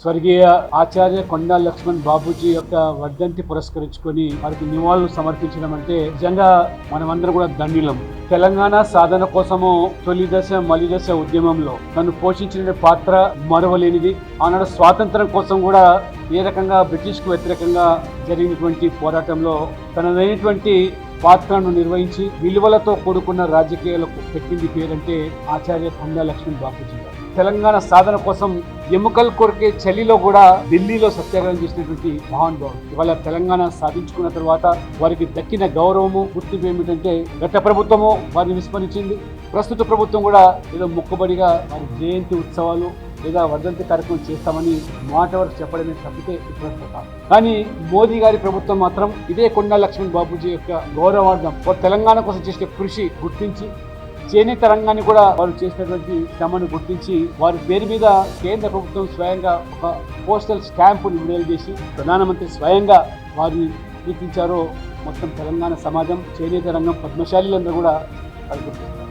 స్వర్గీయ ఆచార్య కొండా లక్ష్మణ్ బాబూజీ యొక్క వర్ధంతి పురస్కరించుకొని వారికి నివాళులు సమర్పించడం అంటే నిజంగా మనమందరం కూడా దండిలం తెలంగాణ సాధన కోసము తొలి దశ మలి దశ ఉద్యమంలో తను పోషించిన పాత్ర మరవలేనిది. ఆనాడు స్వాతంత్రం కోసం కూడా ఏ రకంగా బ్రిటిష్కు వ్యతిరేకంగా జరిగినటువంటి పోరాటంలో తనదైనటువంటి పాత్రను నిర్వహించి విలువలతో కూడుకున్న రాజకీయాలకు పెట్టింది పేరంటే ఆచార్య కొండా లక్ష్మణ్ బాపూజీ గారు. తెలంగాణ సాధన కోసం ఎముకల కొరికే చలిలో కూడా ఢిల్లీలో సత్యాగ్రహం చేసినటువంటి మహానుభావులు ఇవాళ తెలంగాణ సాధించుకున్న తర్వాత వారికి దక్కిన గౌరవము గుర్తింపు ఏమిటంటే గత ప్రభుత్వము వారిని విస్మరించింది. ప్రస్తుత ప్రభుత్వం కూడా ఏదో మొక్కుబడిగా వారి జయంతి ఉత్సవాలు లేదా వర్ధంతి కార్యక్రమం చేస్తామని మాట వరకు చెప్పడమే తప్పితే కానీ మోదీ గారి ప్రభుత్వం మాత్రం ఇదే కొండా లక్ష్మణ్ బాబూజీ యొక్క గౌరవార్థం. వారు తెలంగాణ కోసం చేసిన కృషి గుర్తించి చేనేత రంగాన్ని కూడా వారు చేసినటువంటి శ్రమను గుర్తించి వారి పేరు మీద కేంద్ర ప్రభుత్వం స్వయంగా ఒక పోస్టల్ స్టాంపును విడుదల చేసి ప్రధానమంత్రి స్వయంగా వారిని గుర్తించారో మొత్తం తెలంగాణ సమాజం చేనేత రంగం పద్మశాలీలందరూ కూడా అది గుర్తిస్తారు.